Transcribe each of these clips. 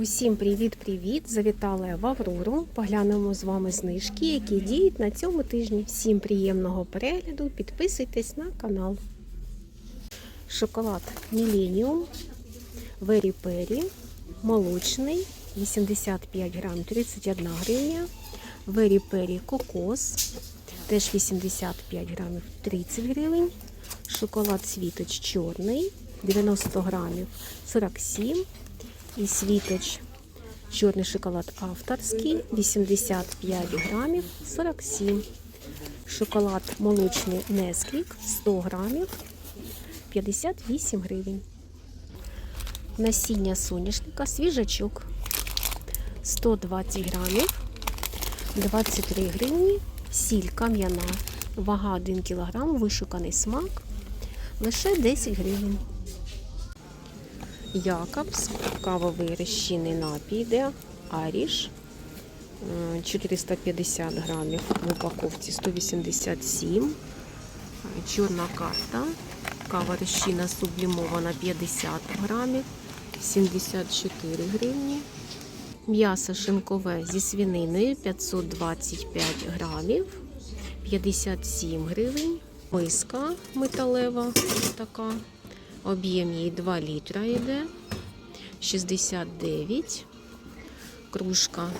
Усім привіт-привіт! Завітала я в Аврору. Поглянемо з вами знижки, які діють на цьому тижні. Всім приємного перегляду. Підписуйтесь на канал. Шоколад Millennium, Very Perry, молочний 85 грам 31 гривня. Very Perry кокос, теж 85 грамів 30 гривень. Шоколад світоч чорний 90 грамів 47 і світоч чорний шоколад авторський 85 грамів 47. Шоколад молочний Несквік 100 грамів 58 гривень. Насіння соняшника свіжачок 120 грамів 23 гривні. Сіль кам'яна. Вага 1 кг, вишуканий смак лише 10 гривень. Якобс, кавовий розчинний напій йде, Аріш, 450 грамів, в упаковці 187, чорна карта, кава розчина сублімована 50 грамів, 74 гривні. М'ясо шинкове зі свининою 525 грамів, 57 гривень. Миска металева така. Об'єм її 2 літра йде. 69. Кружка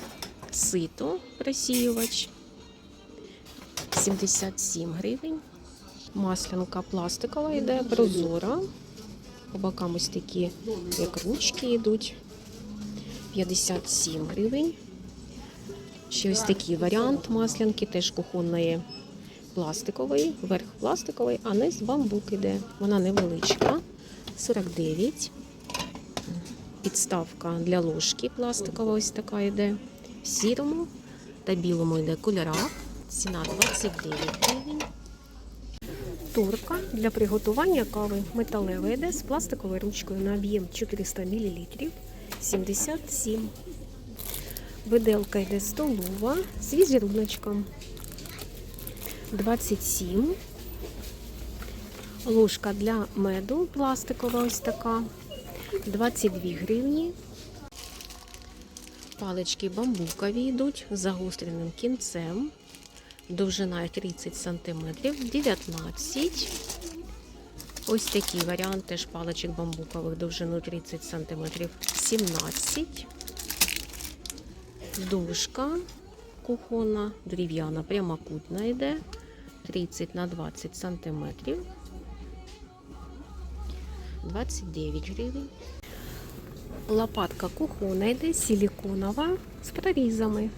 сито просіювач. 77 гривень. Маслянка пластикова йде, прозора. По бокам ось такі, як ручки йдуть. 57 гривень. Ще ось такий варіант маслянки, теж кухонної пластиковий, верх пластиковий, а низ бамбук іде. Вона невеличка. 49. Підставка для ложки пластикова, ось така йде. В сірому та білому йде кольорах. Ціна 29 гривень. Турка для приготування кави металева йде з пластиковою ручкою на об'єм 400 мл 77. Виделка йде столова з візеруночком 27. Ложка для меду пластикова ось така 22 гривні. Палички бамбукові йдуть з загостреним кінцем. Довжина 30 см 19. Ось такий варіант теж паличок бамбукових довжиною 30 см 17. Дужка кухонна, дерев'яна, прямокутна йде 30 на 20 сантиметрів. 29 гривень. Лопатка кухонна йде силіконова з прорізами.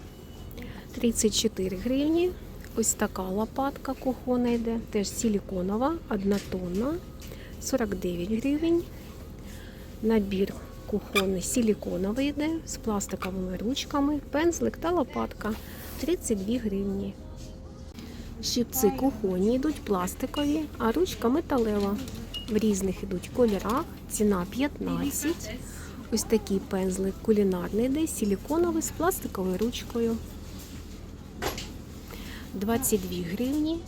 34 гривні. Ось така лопатка кухонна йде, теж силіконова, однотонна, 49 гривень. Набір кухонний силіконовий йде з пластиковими ручками, пензлик та лопатка 32 гривні. Щипці кухонні йдуть пластикові, а ручка металева. В різних йдуть кольорах, ціна 15. Ось такий пензлик кулінарний йде, силіконовий з пластиковою ручкою. 22 гривні.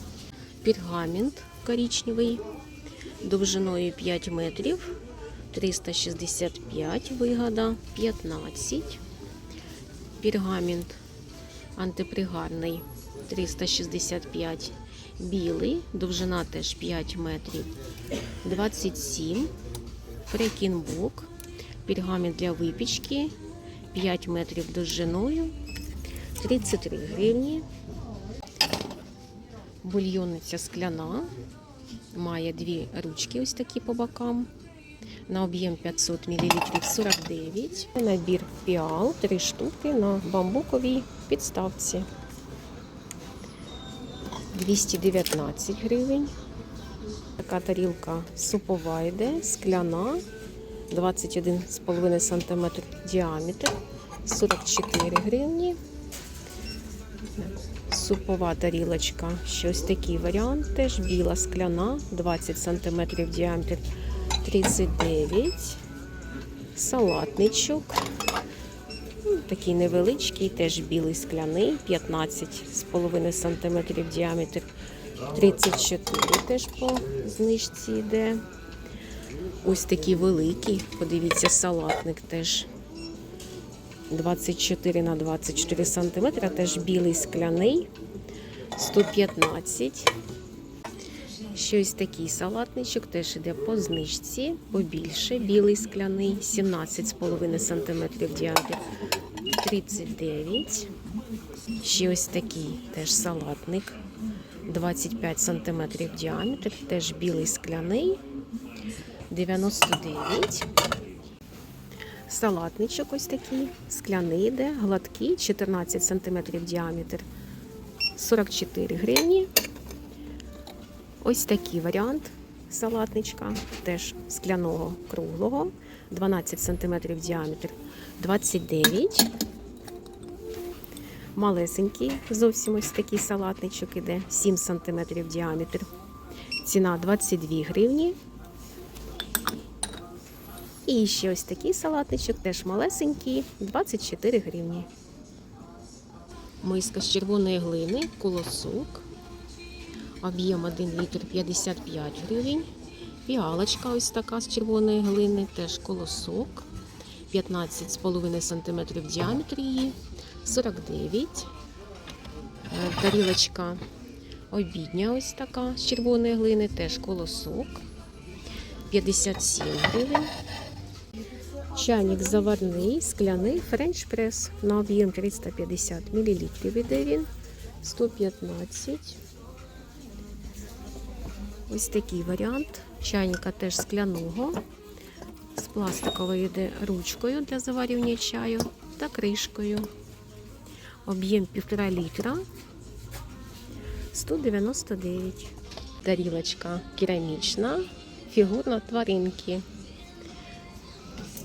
Пергамент коричневий, довжиною 5 метрів. 365 вигода, 15. Пергамент антипригарний 365 білий, довжина теж 5 метрів 27. Фрекінбок, пергамент для випічки 5 метрів довжиною 33 гривні. Бульйонниця скляна. Має дві ручки, ось такі по бокам. На об'єм 500 мл 49. Набір піал 3 штуки на бамбуковій підставці. 219 гривень. Така тарілка супова йде, скляна, 21,5 см діаметр, 44 гривні. Супова тарілочка, щось такий варіант, теж біла скляна, 20 см діаметр, 39. Салатничок. Такий невеличкий, теж білий скляний, 15,5 см діаметр, 34 теж по знижці йде. Ось такий великий, подивіться, салатник теж 24 на 24 см, теж білий скляний 115. Щось такий салатничок теж іде по знижці, побільше. Білий скляний 17,5 см діаметр 39. Ще ось такий теж салатник 25 см діаметр, теж білий скляний 99. Салатничок ось такий, скляний йде, гладкий, 14 см діаметр, 44 гривні. Ось такий варіант салатничка, теж скляного круглого, 12 см діаметр, 29. Малесенький, зовсім ось такий салатничок іде, 7 см діаметр. Ціна 22 гривні. І ще ось такий салатничок, теж малесенький, 24 гривні. Миска з червоної глини, колосок. Об'єм 1 літр 55 гривень. Піалочка ось така з червоної глини, теж колосок. 15,5 см в діаметрі її, 49. Е, Тарілочка обідня ось така з червоної глини, теж колосок. 57 гривень. Чайник заварний, скляний, френч прес на об'єм 350 мл. Іде він 115. Ось такий варіант. Чайника теж скляного. З пластиковою йде ручкою для заварювання чаю та кришкою. Об'єм 1,5 літра 199. Тарілочка керамічна, фігурна тваринки.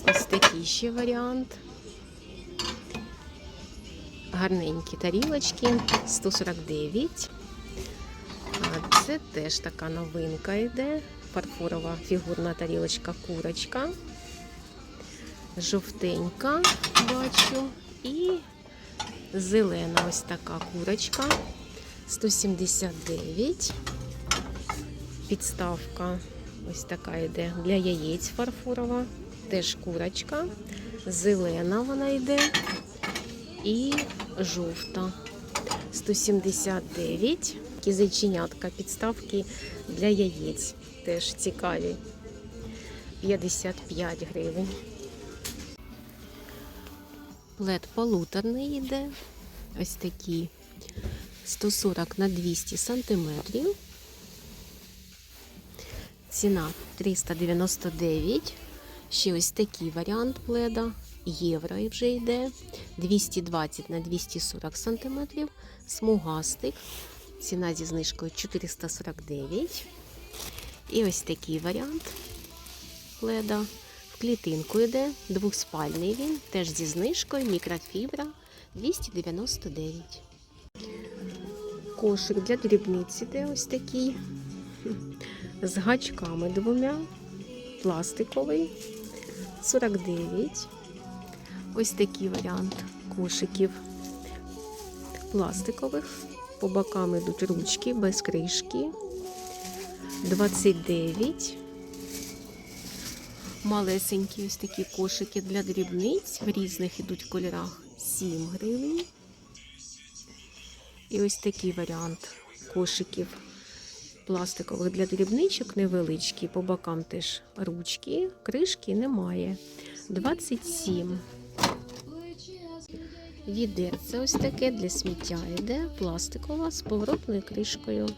Ось такий ще варіант. Гарненькі тарілочки 149. А це теж така новинка йде. Фарфорова фігурна тарілочка курочка. Жовтенька бачу. І зелена ось така курочка. 179. Підставка ось така йде для яєць фарфорова. Теж курочка. Зелена вона йде. І жовта. 179. Такі зайченятка, підставки для яєць. Теж цікаві. 55 гривень. Плед полуторний йде. Ось такі 140 на 200 сантиметрів. Ціна 399. Ще ось такий варіант пледа. Євро вже йде. 220 на 240 сантиметрів. Смугастик. Ціна зі знижкою 449. І ось такий варіант пледа. Клітинку йде, двохспальний він, теж зі знижкою, мікрофібра 299. Кошик для дрібниці йде ось такий. З гачками двома. Пластиковий 49. Ось такий варіант кошиків пластикових. По бокам йдуть ручки без кришки. 29. Малесенькі ось такі кошики для дрібниць. В різних ідуть кольорах 7 гривень. І ось такий варіант кошиків пластикових для дрібничок невеличкі. По бокам теж ручки, кришки немає. 27. Відерце ось таке для сміття йде, пластикова з поворотною кришкою.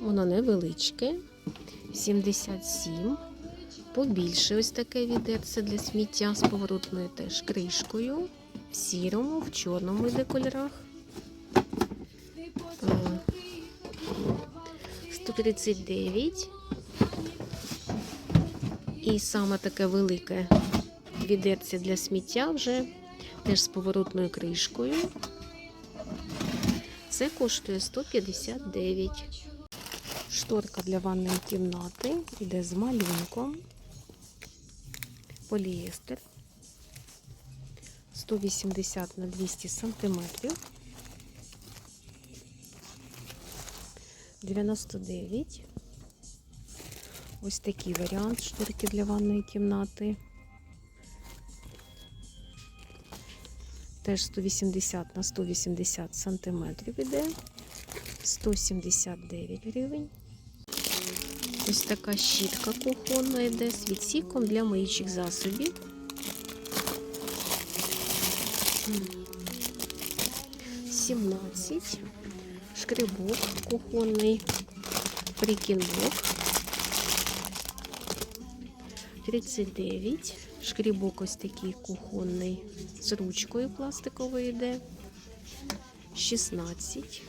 Воно невеличке. 77. Побільше ось таке відерце для сміття з поворотною теж кришкою. В сірому, в чорному йде кольорах. Е, 139. І саме таке велике відерце для сміття вже теж з поворотною кришкою. Це коштує 159. Шторка для ванної кімнати йде з малюнком. Поліестер 180 на 200 сантиметрів. 99. Ось такий варіант шторки для ванної кімнати. Теж 180 на 180 сантиметрів іде. 179 гривень. Ось така щітка кухонна йде з відсіком для миючих засобів. 17. Шкребок кухонний. Прикінбок. 39. Шкрібок ось такий кухонний з ручкою пластиковою йде. 16.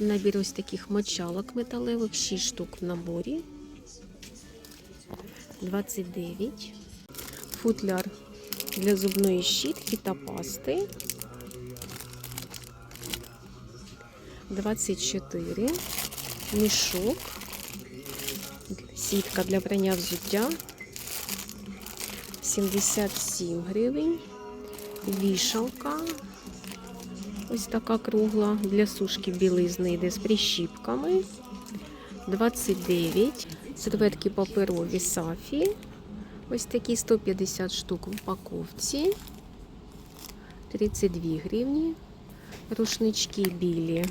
Набір ось таких мочалок металевих, 6 штук в наборі. 29. Футляр для зубної щітки та пасти. 24. Мішок. Сітка для прання взуття. 77 гривень. Вішалка. Ось така кругла для сушки білизни йде з прищіпками. 29. Серветки паперові сафі. Ось такі 150 штук в упаковці. 32 гривні. Рушнички білі.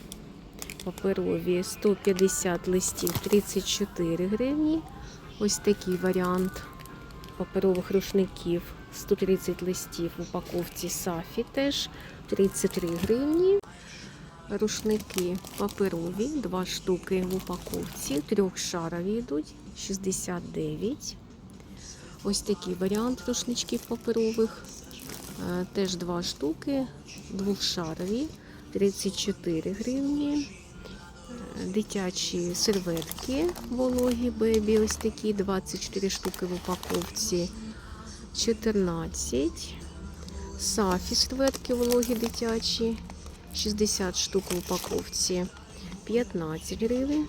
Паперові 150 листів 34 гривні. Ось такий варіант паперових рушників 130 листів в упаковці Сафі теж 33 гривні. Рушники паперові, 2 штуки в упаковці, трьохшарові йдуть 69. Ось такий варіант рушничків паперових. Е, Теж 2 штуки, двохшарові, 34 гривні. Е, Дитячі серветки вологі бебі, ось такі 24 штуки в упаковці, 14. Сафі серветки вологі дитячі, 60 штук в упаковці, 15 гривень.